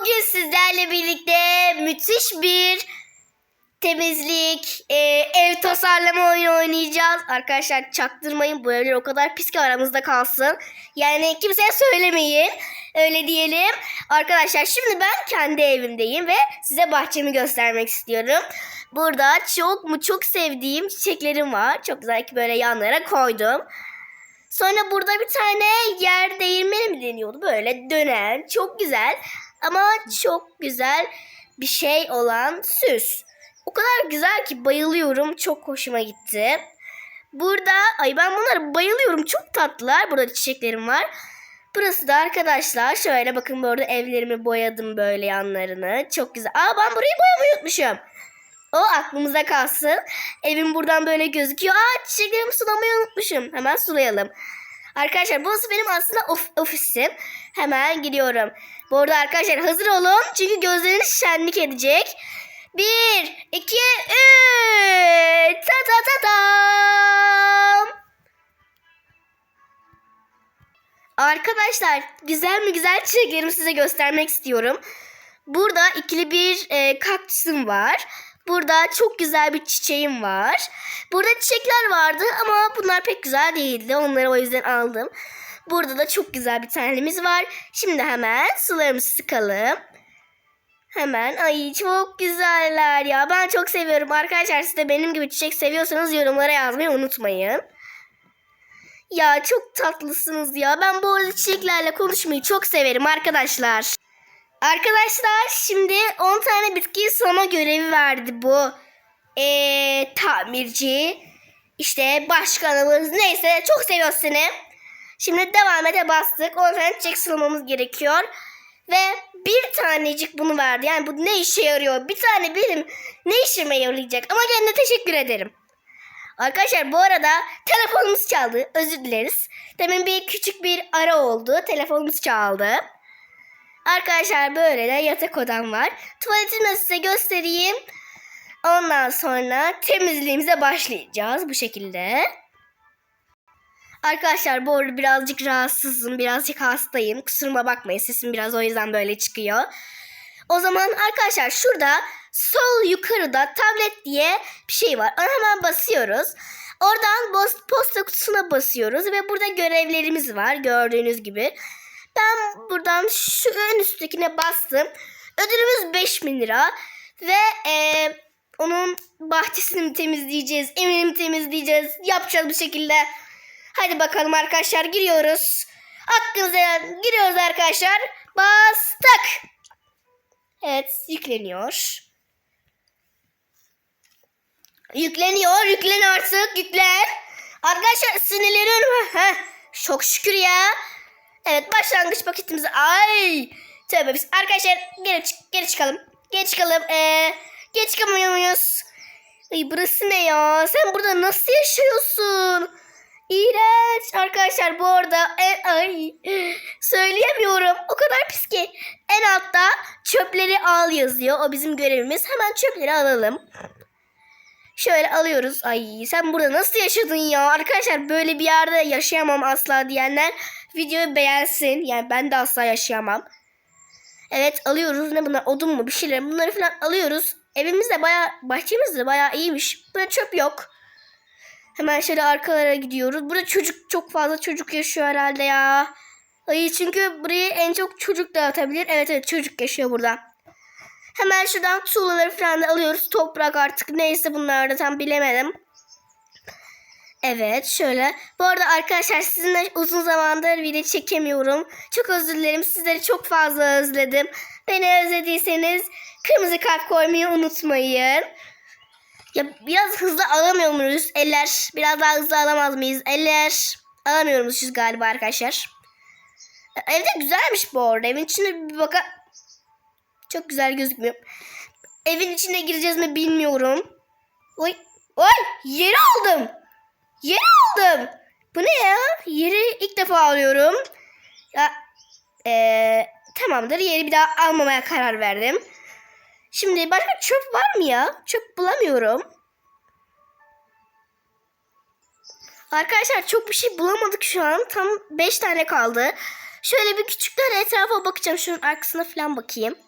Bugün sizlerle birlikte müthiş bir temizlik, e, ev tasarlama oyunu oynayacağız. Arkadaşlar çaktırmayın bu evler o kadar pis ki aramızda kalsın. Yani kimseye söylemeyin. Öyle diyelim. Arkadaşlar şimdi ben kendi evimdeyim ve size bahçemi göstermek istiyorum. Burada çok mu çok sevdiğim çiçeklerim var. Çok güzel ki böyle yanlara koydum. Sonra burada bir tane yer değirmeni mi deniyordu? Böyle dönen, çok güzel. Ama çok güzel bir şey olan süs. O kadar güzel ki bayılıyorum. Çok hoşuma gitti. Burada, ay ben bunlara bayılıyorum. Çok tatlılar. Burada çiçeklerim var. Burası da arkadaşlar şöyle bakın burada evlerimi boyadım böyle yanlarını. Çok güzel. Aa ben burayı boyamayı unutmuşum. O aklımıza kalsın. Evim buradan böyle gözüküyor. Aa çiçeklerimi sulamayı unutmuşum. Hemen sulayalım. Arkadaşlar burası benim aslında of- ofisim. Hemen gidiyorum. Bu arada arkadaşlar hazır olun. Çünkü gözleriniz şenlik edecek. Bir, iki, üç. Ta ta ta tam. Arkadaşlar güzel mi güzel çiçeklerimi size göstermek istiyorum. Burada ikili bir e, kaktüsüm var. Burada çok güzel bir çiçeğim var. Burada çiçekler vardı ama bunlar pek güzel değildi. Onları o yüzden aldım. Burada da çok güzel bir tanemiz var. Şimdi hemen sularımızı sıkalım. Hemen ay çok güzeller ya. Ben çok seviyorum arkadaşlar. Siz de benim gibi çiçek seviyorsanız yorumlara yazmayı unutmayın. Ya çok tatlısınız ya. Ben bu arada çiçeklerle konuşmayı çok severim arkadaşlar. Arkadaşlar şimdi 10 tane bitkiyi sulama görevi verdi bu ee, tamirci. İşte başkanımız neyse çok seviyoruz seni. Şimdi devam ete bastık. 10 tane çiçek sulamamız gerekiyor. Ve bir tanecik bunu verdi. Yani bu ne işe yarıyor? Bir tane benim ne işime yarayacak? Ama kendine teşekkür ederim. Arkadaşlar bu arada telefonumuz çaldı. Özür dileriz. Demin bir küçük bir ara oldu. Telefonumuz çaldı. Arkadaşlar böyle de yatak odam var. Tuvaletimi size göstereyim. Ondan sonra temizliğimize başlayacağız bu şekilde. Arkadaşlar bu arada birazcık rahatsızım, birazcık hastayım. Kusuruma bakmayın sesim biraz o yüzden böyle çıkıyor. O zaman arkadaşlar şurada sol yukarıda tablet diye bir şey var. Ona hemen basıyoruz. Oradan posta kutusuna basıyoruz ve burada görevlerimiz var gördüğünüz gibi. Ben buradan şu ön üsttekine bastım. Ödülümüz 5000 lira ve eee, onun bahçesini mi temizleyeceğiz, evini mi temizleyeceğiz, yapacağız bir şekilde. Hadi bakalım arkadaşlar giriyoruz. Hakkınıza giriyoruz arkadaşlar. Bastık. Evet yükleniyor. Yükleniyor. Yüklen artık. Yüklen. Arkadaşlar sinirleniyorum. Heh, çok şükür ya. Evet başlangıç paketimizi. Ay. Tövbe biz. Arkadaşlar geri, çık geri çıkalım. Geri çıkalım. Ee, geri çıkamıyor muyuz? Ay burası ne ya? Sen burada nasıl yaşıyorsun? İğrenç. Arkadaşlar bu arada en, ay söyleyemiyorum. O kadar pis ki. En altta çöpleri al yazıyor. O bizim görevimiz. Hemen çöpleri alalım. Şöyle alıyoruz. Ay sen burada nasıl yaşadın ya? Arkadaşlar böyle bir yerde yaşayamam asla diyenler videoyu beğensin. Yani ben de asla yaşayamam. Evet alıyoruz. Ne bunlar? Odun mu? Bir şeyler. Bunları falan alıyoruz. Evimiz de baya, bahçemiz de baya iyiymiş. Burada çöp yok. Hemen şöyle arkalara gidiyoruz. Burada çocuk çok fazla çocuk yaşıyor herhalde ya. Ay çünkü burayı en çok çocuk dağıtabilir. Evet evet çocuk yaşıyor burada. Hemen şuradan tuğlaları falan da alıyoruz. Toprak artık neyse bunlar da tam bilemedim. Evet şöyle. Bu arada arkadaşlar sizinle uzun zamandır video çekemiyorum. Çok özür dilerim. Sizleri çok fazla özledim. Beni özlediyseniz kırmızı kalp koymayı unutmayın. Ya biraz hızlı alamıyor muyuz? Eller. Biraz daha hızlı alamaz mıyız? Eller. Alamıyormuşuz galiba arkadaşlar. Evde güzelmiş bu arada. Evin içine bir baka... Çok güzel gözükmüyor. Evin içine gireceğiz mi bilmiyorum. Oy. Oy. Yeri aldım. Yeri aldım. Bu ne ya? Yeri ilk defa alıyorum. Ya, eee, tamamdır. Yeri bir daha almamaya karar verdim. Şimdi başka çöp var mı ya? Çöp bulamıyorum. Arkadaşlar çok bir şey bulamadık şu an. Tam 5 tane kaldı. Şöyle bir küçükten etrafa bakacağım. Şunun arkasına falan bakayım.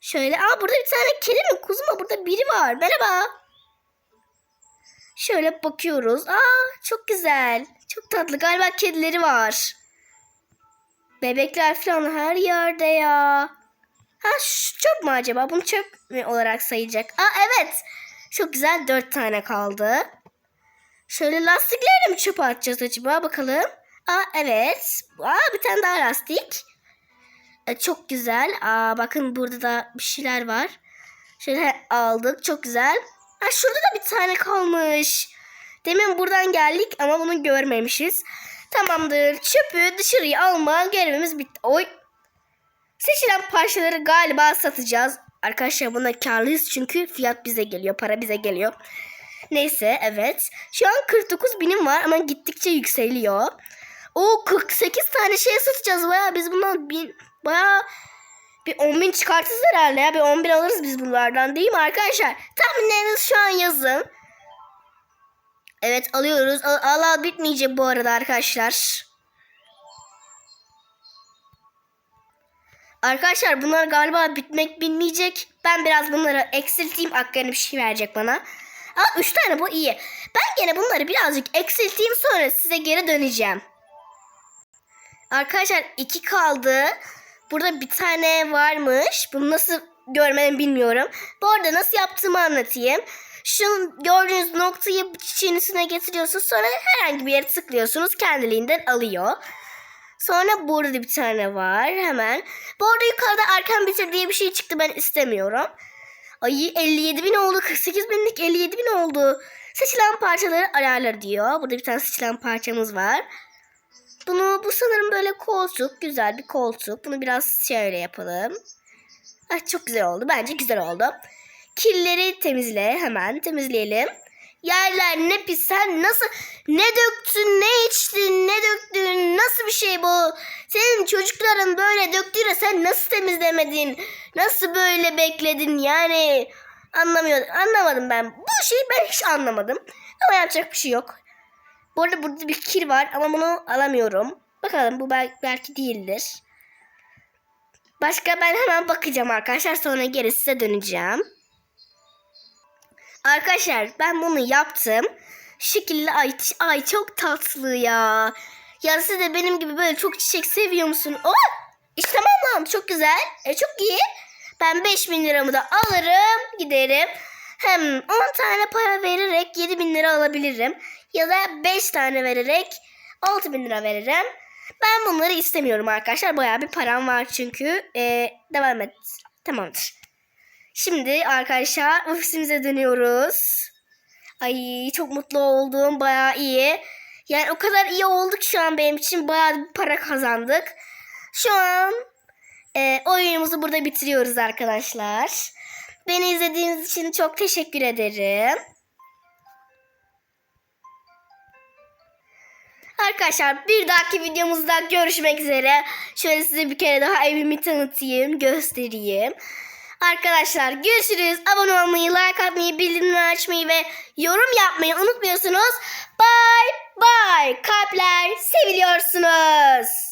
Şöyle aa burada bir tane kedi mi kuzu mu burada biri var. Merhaba. Şöyle bakıyoruz. Aa çok güzel. Çok tatlı. Galiba kedileri var. Bebekler falan her yerde ya. Ha şu çöp mü acaba? Bunu çöp mü olarak sayacak? Aa evet. Çok güzel dört tane kaldı. Şöyle lastikleri de mi çöpe atacağız acaba? Bakalım. Aa evet. Aa bir tane daha lastik. E, çok güzel. Aa bakın burada da bir şeyler var. Şöyle aldık. Çok güzel. Ha şurada da bir tane kalmış. Demin buradan geldik ama bunu görmemişiz. Tamamdır. Çöpü dışarıya alma görevimiz bitti. Oy. Seçilen parçaları galiba satacağız. Arkadaşlar buna karlıyız çünkü fiyat bize geliyor. Para bize geliyor. Neyse evet. Şu an 49 binim var ama gittikçe yükseliyor. O 48 tane şey satacağız. Baya biz bundan bin, baya bir 10 bin çıkartırız herhalde ya. Bir 10 bin alırız biz bunlardan değil mi arkadaşlar? Tahminlerinizi şu an yazın. Evet alıyoruz. Al al, bitmeyecek bu arada arkadaşlar. Arkadaşlar bunlar galiba bitmek bilmeyecek. Ben biraz bunları eksilteyim. Akgar'ın bir şey verecek bana. Aa 3 tane bu iyi. Ben gene bunları birazcık eksilteyim sonra size geri döneceğim. Arkadaşlar iki kaldı. Burada bir tane varmış. Bunu nasıl görmeden bilmiyorum. Bu arada nasıl yaptığımı anlatayım. Şu gördüğünüz noktayı çiçeğin üstüne getiriyorsunuz. Sonra herhangi bir yere tıklıyorsunuz. Kendiliğinden alıyor. Sonra burada bir tane var hemen. Bu arada yukarıda erken bitir diye bir şey çıktı. Ben istemiyorum. Ay 57 bin oldu. 48 binlik 57 bin oldu. Seçilen parçaları ayarlar diyor. Burada bir tane seçilen parçamız var. Bunu bu sanırım böyle koltuk. Güzel bir koltuk. Bunu biraz şöyle yapalım. Ah, çok güzel oldu. Bence güzel oldu. Kirleri temizle. Hemen temizleyelim. Yerler ne pis sen nasıl ne döktün ne içtin ne döktün nasıl bir şey bu senin çocukların böyle döktüğüne sen nasıl temizlemedin nasıl böyle bekledin yani anlamıyorum anlamadım ben bu şeyi ben hiç anlamadım ama yapacak bir şey yok bu arada burada bir kir var ama bunu alamıyorum bakalım bu bel- belki değildir başka ben hemen bakacağım arkadaşlar sonra geri size döneceğim Arkadaşlar ben bunu yaptım. Şekilli ay, ay çok tatlı ya. Ya siz de benim gibi böyle çok çiçek seviyor musun? Oh! İşte tamam çok güzel. E, çok iyi. Ben 5000 liramı da alırım giderim. Hem 10 tane para vererek 7000 lira alabilirim. Ya da 5 tane vererek 6000 lira veririm. Ben bunları istemiyorum arkadaşlar. Bayağı bir param var çünkü. E, devam et. Tamamdır. Şimdi arkadaşlar ofisimize dönüyoruz. Ay çok mutlu oldum. Bayağı iyi. Yani o kadar iyi olduk şu an benim için. Bayağı bir para kazandık. Şu an e, oyunumuzu burada bitiriyoruz arkadaşlar. Beni izlediğiniz için çok teşekkür ederim. Arkadaşlar bir dahaki videomuzda görüşmek üzere. Şöyle size bir kere daha evimi tanıtayım, göstereyim. Arkadaşlar görüşürüz. Abone olmayı, like atmayı, bildirimleri açmayı ve yorum yapmayı unutmuyorsunuz. Bye bye. Kalpler seviliyorsunuz.